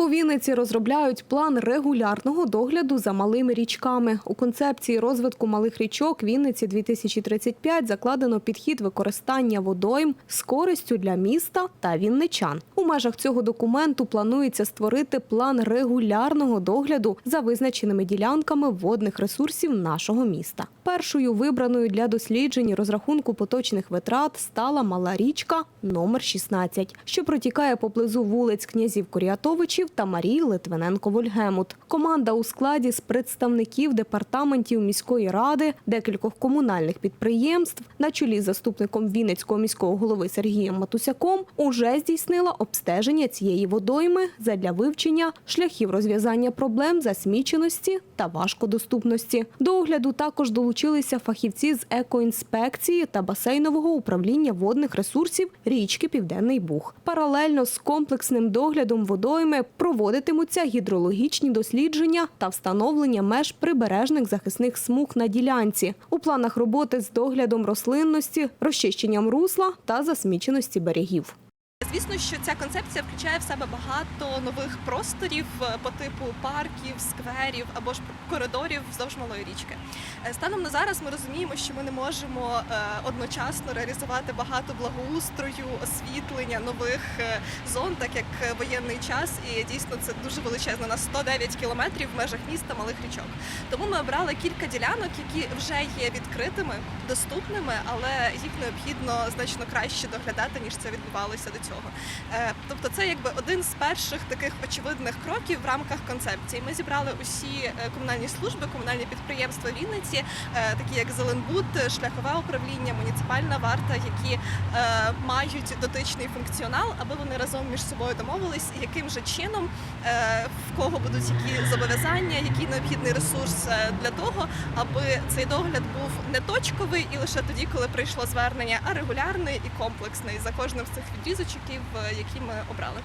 У Вінниці розробляють план регулярного догляду за малими річками. У концепції розвитку малих річок Вінниці 2035 закладено підхід використання водойм з користю для міста та вінничан. У межах цього документу планується створити план регулярного догляду за визначеними ділянками водних ресурсів нашого міста. Першою вибраною для досліджень розрахунку поточних витрат стала мала річка номер 16, що протікає поблизу вулиць князів Куріатовичів та Марії Литвиненко-Вольгемут. Команда у складі з представників департаментів міської ради, декількох комунальних підприємств на чолі з заступником Вінницького міського голови Сергієм Матусяком уже здійснила обстеження цієї водойми задля вивчення шляхів розв'язання проблем засміченості та важкодоступності. До огляду також долучилися фахівці з екоінспекції та басейнового управління водних ресурсів річки Південний Буг. Паралельно з комплексним доглядом водойми проводитимуться гідрологічні дослідження та встановлення меж прибережних захисних смуг на ділянці. У планах роботи з доглядом рослинності, розчищенням русла та засміченості берегів. Звісно, що ця концепція включає в себе багато нових просторів е, по типу парків, скверів або ж коридорів вздовж малої річки. Е, Станом на зараз ми розуміємо, що ми не можемо е, одночасно реалізувати багато благоустрою, освітлення нових зон, так як воєнний час, і дійсно це дуже величезно на 109 кілометрів в межах міста малих річок. Тому ми обрали кілька ділянок, які вже є відкритими, доступними, але їх необхідно значно краще доглядати ніж це відбувалося до цього. Е, Тобто, це якби один з перших таких очевидних кроків в рамках концепції. Ми зібрали усі е, комунальні служби, комунальні підприємства Вінниці, е, такі як Зеленбуд, шляхове управління, муніципальна варта, які мають дотичний функціонал, аби вони разом між собою домовились, яким же чином в кого будуть які зобов'язання, який необхідний ресурс для того, аби цей догляд був не точковий і лише тоді, коли прийшло звернення, а регулярний і комплексний за кожним з цих відрізочків, е, які ми обрали.